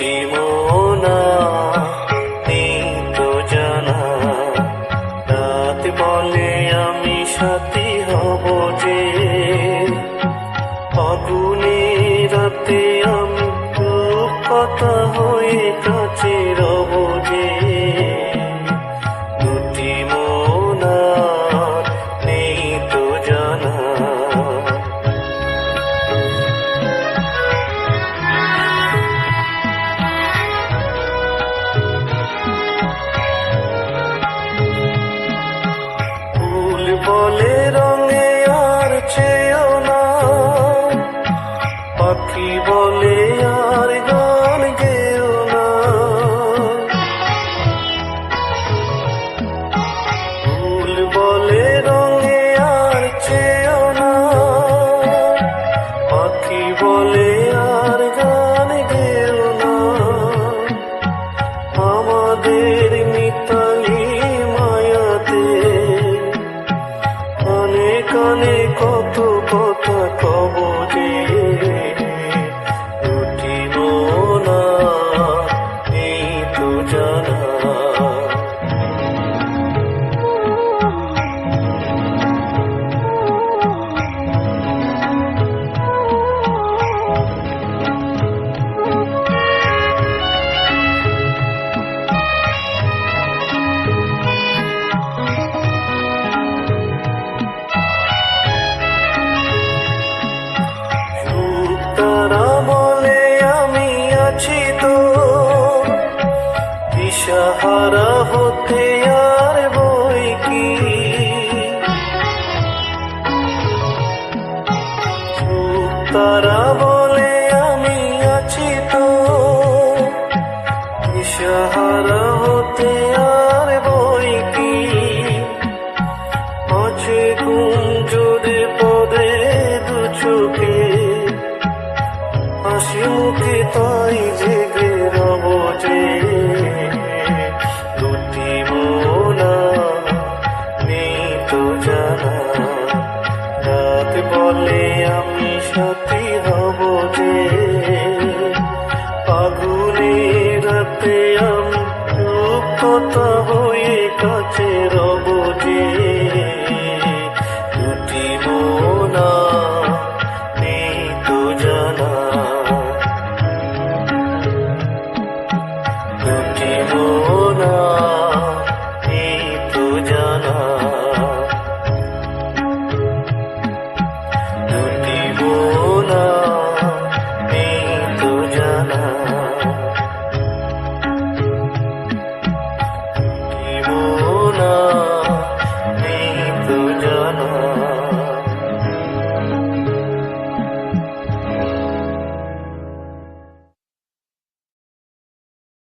দিব না নেই তো জানা। রাত আমি সাথী হব যে। অগুনে রাতে আমি কথা হয়ে বলে রঙ তারা বলে, আমি আছি তো। ইশারা হতে আর বই কি? আছে কুঞ্জরে পদে দু চোখে। হাসি মুখে তাই জেগে রব যে। দুটি মোনা নেই জানা। রাত বলে সাথী হব যে। পাগুনে রাতে হয়ে কাছে রব যে। দুটি মোনা